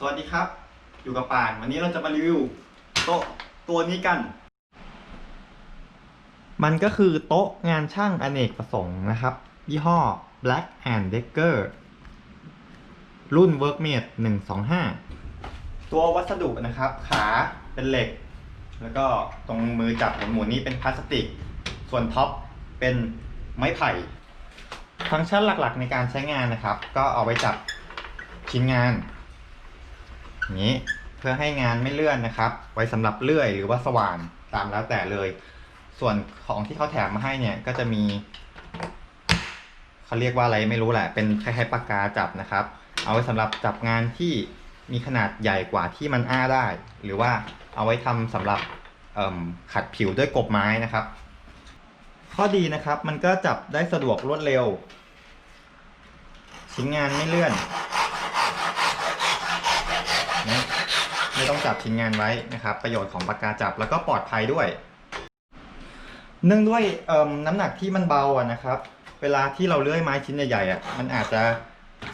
สวัสดีครับ อยู่กับป่าน วันนี้เราจะมารีวิวโต๊ะตัวนี้กัน มันก็คือโต๊ะงานช่างอเนกประสงค์นะครับ ยี่ห้อ Black and Decker รุ่น Workmate 125 ตัววัสดุนะครับ ขาเป็นเหล็ก แล้วก็ตรงมือจับหมุนๆนี้เป็นพลาสติก ส่วนท็อปเป็นไม้ไผ่ ฟังก์ชันหลักๆในการใช้งานนะครับ ก็เอาไว้จับชิ้นงาน นี้เพื่อให้งานไม่เลื่อนนะครับ ไว้สำหรับเลื่อยหรือว่าสว่านตามแล้วแต่เลย ส่วนของที่เขาแถมมาให้เนี่ยก็จะมีเขาเรียกว่าอะไรไม่รู้แหละ เป็นคล้ายๆปากกาจับนะครับ เอาไว้สำหรับจับงานที่มีขนาดใหญ่กว่าที่มันอ้าได้ หรือว่าเอาไว้ทำสำหรับขัดผิวด้วยกบไม้นะครับ ข้อดีนะครับมันก็จับได้สะดวกรวดเร็ว ชิ้นงานไม่เลื่อน นะไม่ต้องจับชิ้นงานไว้นะครับ ประโยชน์ของปากกาจับแล้วก็ปลอดภัยด้วย เนื่องด้วยน้ำหนักที่มันเบาอะนะครับ เวลาที่เราเลื่อยไม้ชิ้นใหญ่ๆอะมันอาจจะ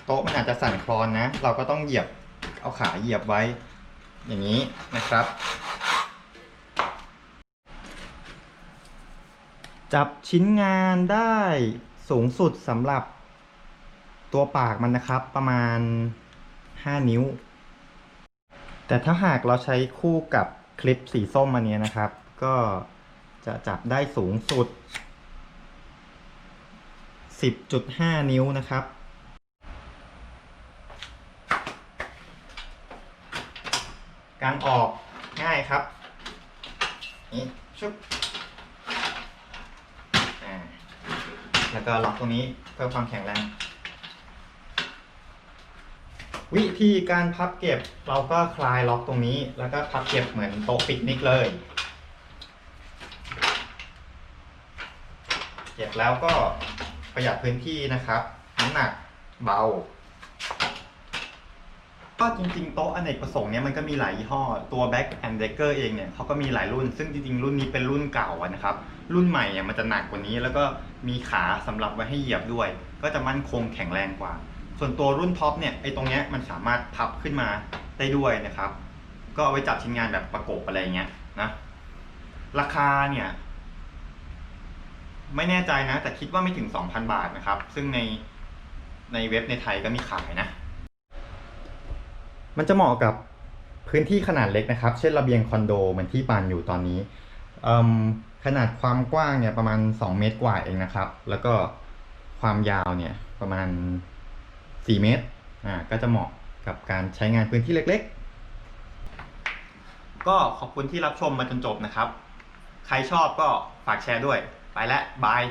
โต๊ะมันอาจจะสั่นคลอนนะ เราก็ต้องเหยียบเอาขาเหยียบไว้ อย่างนี้นะครับ จับชิ้นงานได้สูงสุดสำหรับตัวปากมันนะครับประมาณ 5 นิ้ว แต่ถ้าหากเราใช้คู่กับคลิปสีส้มอันเนี้ยนะครับ ก็จะจับได้สูงสุด 10.5 นิ้วนะครับ การออกง่ายครับนี่ชุบแล้วก็ล็อกตรงนี้เพื่อความแข็งแรง วิธีการพับเก็บเราก็คลายล็อกตรงนี้ แล้วก็พับเก็บเหมือนโต๊ะปิกนิกเลย เก็บแล้วก็ประหยัดพื้นที่นะครับน้ำหนักเบา ก็จริงๆ โต๊ะอเนกประสงค์เนี่ยมันก็มีหลายยี่ห้อ ตัว Back and Decker เองเนี่ยเขาก็มีหลายรุ่น ซึ่งจริงๆ รุ่นนี้เป็นรุ่นเก่าะนะครับ รุ่นใหม่เนี่ยมันจะหนักกว่านี้ แล้วก็มีขาสำหรับไว้ให้เหยียบด้วย ก็จะมั่นคงแข็งแรงกว่า ส่วนตัวรุ่นท็อปเนี่ยไอ้ตรงเนี้ยมันสามารถพับขึ้นมาได้ด้วยนะครับ ก็เอาไว้จับชิ้นงานแบบประกบอะไรเงี้ยนะราคาเนี่ย ไม่แน่ใจนะ แต่คิดว่าไม่ถึง 2,000 บาทนะครับ ซึ่งในในเว็บในไทยก็มีขายนะ มันจะเหมาะกับพื้นที่ขนาดเล็กนะครับ เช่นระเบียงคอนโดเหมือนที่ปานอยู่ตอนนี้ ขนาดความกว้างเนี่ยประมาณ 2 เมตรกว่าเองนะครับ แล้วก็ความยาวเนี่ยประมาณ 4 เมตรอ่าก็จะเหมาะกับการใช้งานพื้นที่เล็ก ๆ ก็ขอบคุณที่รับชมมาจนจบนะครับ ใครชอบก็ฝากแชร์ด้วย ไปแล้วบาย